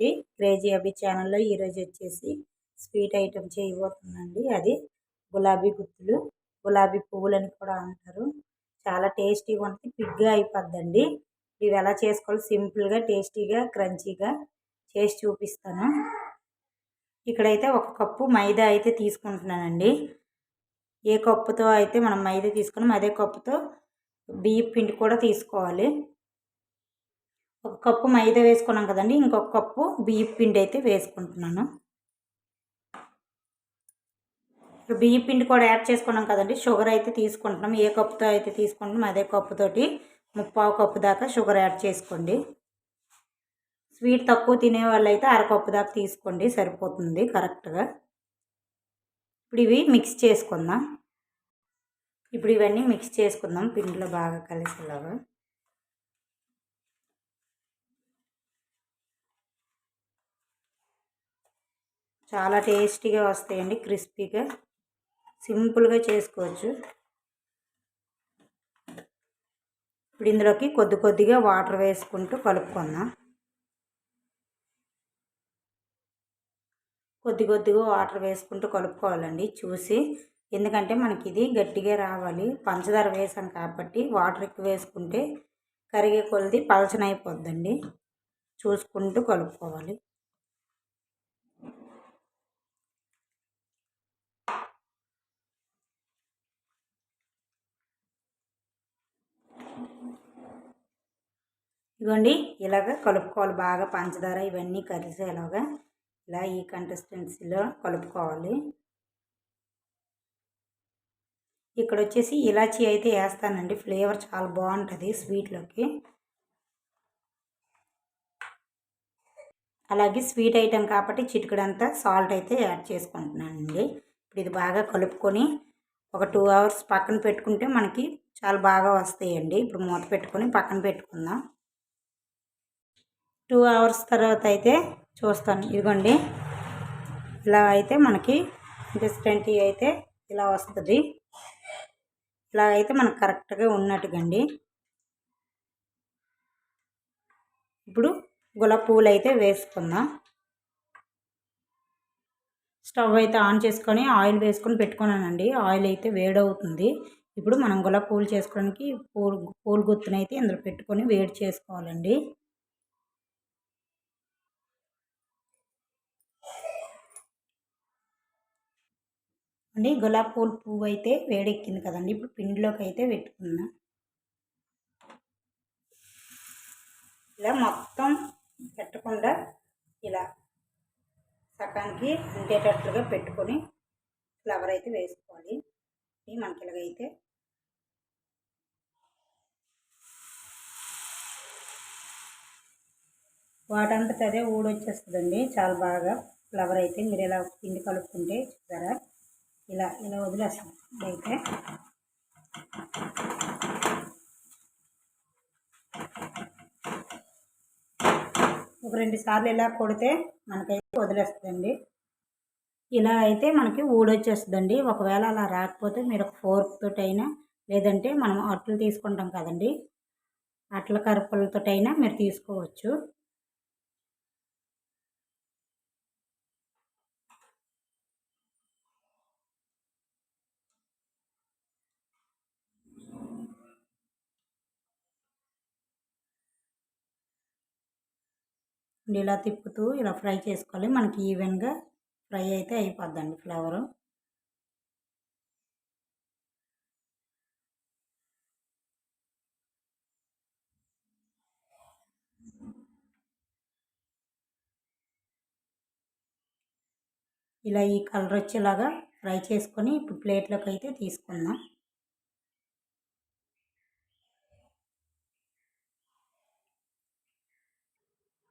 Crazy అభి ఛానల్లో ఈరోజు వచ్చేసి స్వీట్ ఐటెం చేయబోతుందండి అది గులాబీ గుత్తులు. గులాబీ పువ్వులని కూడా అంటారు. చాలా టేస్టీగా ఉంటుంది. పిగ్గా అయిపోద్దండి. ఇవి ఎలా చేసుకోవాలి సింపుల్గా టేస్టీగా క్రంచీగా చేసి చూపిస్తాను. ఇక్కడైతే ఒక కప్పు మైదా అయితే తీసుకుంటున్నానండి. ఏ కప్పుతో అయితే మనం మైదా తీసుకున్నాం అదే కప్పుతో బియ్యం పిండి కూడా తీసుకోవాలి. ఒక కప్పు మైదా వేసుకున్నాం కదండి ఇంకొక కప్పు బియ్యం పిండి అయితే వేసుకుంటున్నాను. ఇప్పుడు బియ్యం పిండి కూడా యాడ్ చేసుకున్నాం కదండి షుగర్ అయితే తీసుకుంటున్నాం ఏ కప్పుతో అయితే తీసుకుంటున్నాం అదే కప్పుతోటి ముప్పావు కప్పు దాకా షుగర్ యాడ్ చేసుకోండి. స్వీట్ తక్కువ తినే వాళ్ళైతే అరకప్పు దాకా తీసుకోండి సరిపోతుంది కరెక్ట్గా. ఇప్పుడు ఇవి మిక్స్ చేసుకుందాం. ఇప్పుడు ఇవన్నీ మిక్స్ చేసుకుందాం పిండిలో బాగా కలిసేలాగా. చాలా టేస్టీగా వస్తాయండి క్రిస్పీగా. సింపుల్గా చేసుకోవచ్చు. ఇప్పుడు ఇందులోకి కొద్ది కొద్దిగా వాటర్ వేసుకుంటూ కలుపుకుందాం. కొద్ది కొద్దిగా వాటర్ వేసుకుంటూ కలుపుకోవాలండి చూసి. ఎందుకంటే మనకి ఇది గట్టిగా రావాలి. పంచదార వేసాం కాబట్టి వాటర్ ఎక్కువ వేసుకుంటే కరిగే కొలది పలచనైపోద్దండి. చూసుకుంటూ కలుపుకోవాలి. ఇదిగోండి ఇలాగ కలుపుకోవాలి. బాగా పంచదార ఇవన్నీ కలిసేలాగా ఇలా ఈ కన్సిస్టెన్సీలో కలుపుకోవాలి. ఇక్కడ వచ్చేసి ఇలాచీ అయితే వేస్తానండి. ఫ్లేవర్ చాలా బాగుంటుంది స్వీట్లోకి. అలాగే స్వీట్ ఐటెం కాబట్టి చిటికడంతా సాల్ట్ అయితే యాడ్ చేసుకుంటున్నానండి. ఇప్పుడు ఇది బాగా కలుపుకొని ఒక టూ అవర్స్ పక్కన పెట్టుకుంటే మనకి చాలా బాగా వస్తాయండి. ఇప్పుడు మూత పెట్టుకొని పక్కన పెట్టుకుందాం. టూ అవర్స్ తర్వాత అయితే చూస్తాను. ఇదిగోండి. ఇలా అయితే మనకి డిస్టెంట్ అయితే ఇలా వస్తుంది. ఇలా అయితే మనకు కరెక్ట్గా ఉన్నట్టుగండి. ఇప్పుడు గులాబీ పువ్వులు అయితే వేసుకుందాం. స్టవ్ అయితే ఆన్ చేసుకొని ఆయిల్ వేసుకొని పెట్టుకున్నానండి. ఆయిల్ అయితే వేడవుతుంది. ఇప్పుడు మనం గులాబీ పూలు చేసుకోవడానికి పూలు పూలు గుత్తునైతే ఇందులో పెట్టుకొని వేడి చేసుకోవాలండి. అండి గులాబీ పూలు పువ్వు అయితే వేడెక్కింది కదండి. ఇప్పుడు పిండిలోకి అయితే పెట్టుకుందాం. ఇలా మొత్తం పెట్టకుండా ఇలా సకానికి ఉండేటట్లుగా పెట్టుకొని ఫ్లవర్ అయితే వేసుకోవాలి. మనకి ఇలాగైతే వాటంతట అదే ఊడొచ్చేస్తుందండి. చాలా బాగా ఫ్లవర్ అయితే మీరు ఇలా పిండి కలుపుకుంటే చూసారా? ఇలా ఇలా వదిలేస్తాం. అయితే ఒక రెండు సార్లు ఇలా కొడితే మనకైతే వదిలేస్తుందండి. ఇలా అయితే మనకి ఊడొచ్చేస్తుందండి. ఒకవేళ అలా రాకపోతే మీరు ఒక ఫోర్క్ తోటైనా లేదంటే మనం అట్లు తీసుకుంటాం కదండి. అట్ల కరుపులతోటైనా మీరు తీసుకోవచ్చు. ఇలా తిప్పుతూ ఇలా ఫ్రై చేసుకోవాలి. మనకి ఈవెన్గా ఫ్రై అయితే అయిపోద్దండి ఫ్లేవరు. ఇలా ఈ కలర్ వచ్చేలాగా ఫ్రై చేసుకొని ఇప్పుడు ప్లేట్లోకి అయితే తీసుకుందాం.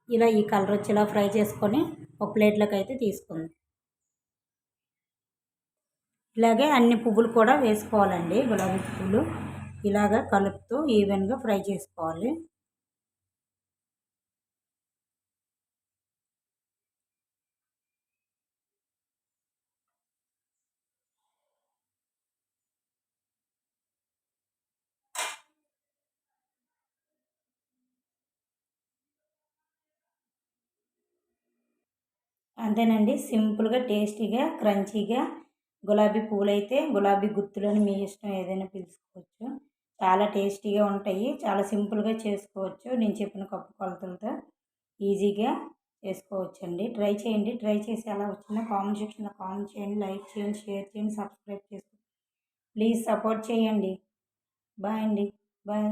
ఇలా ఈ కలర్ వచ్చేలా ఫ్రై చేసుకొని ఒక ప్లేట్లోకి అయితే తీసుకుంది. ఇలాగే అన్ని పువ్వులు కూడా వేసుకోవాలండి గులాబీ పువ్వులు. ఇలాగ కలుపుతూ ఈవెన్గా ఫ్రై చేసుకోవాలి. అంతేనండి. సింపుల్గా టేస్టీగా క్రంచీగా గులాబీ పూలు అయితే గులాబీ గుత్తులని మీ ఇష్టం ఏదైనా పిలుచుకోవచ్చు. చాలా టేస్టీగా ఉంటాయి. చాలా సింపుల్గా చేసుకోవచ్చు. నేను చెప్పిన కప్పు కొలతలతో ఈజీగా చేసుకోవచ్చండి. ట్రై చేయండి. ట్రై చేసి ఎలా వచ్చిందో కామెంట్ సెక్షన్లో కామెంట్ చేయండి. లైక్ చేయండి షేర్ చేయండి సబ్స్క్రైబ్ చేసుకోండి. ప్లీజ్ సపోర్ట్ చేయండి. బాయ్ అండి. బాయ్.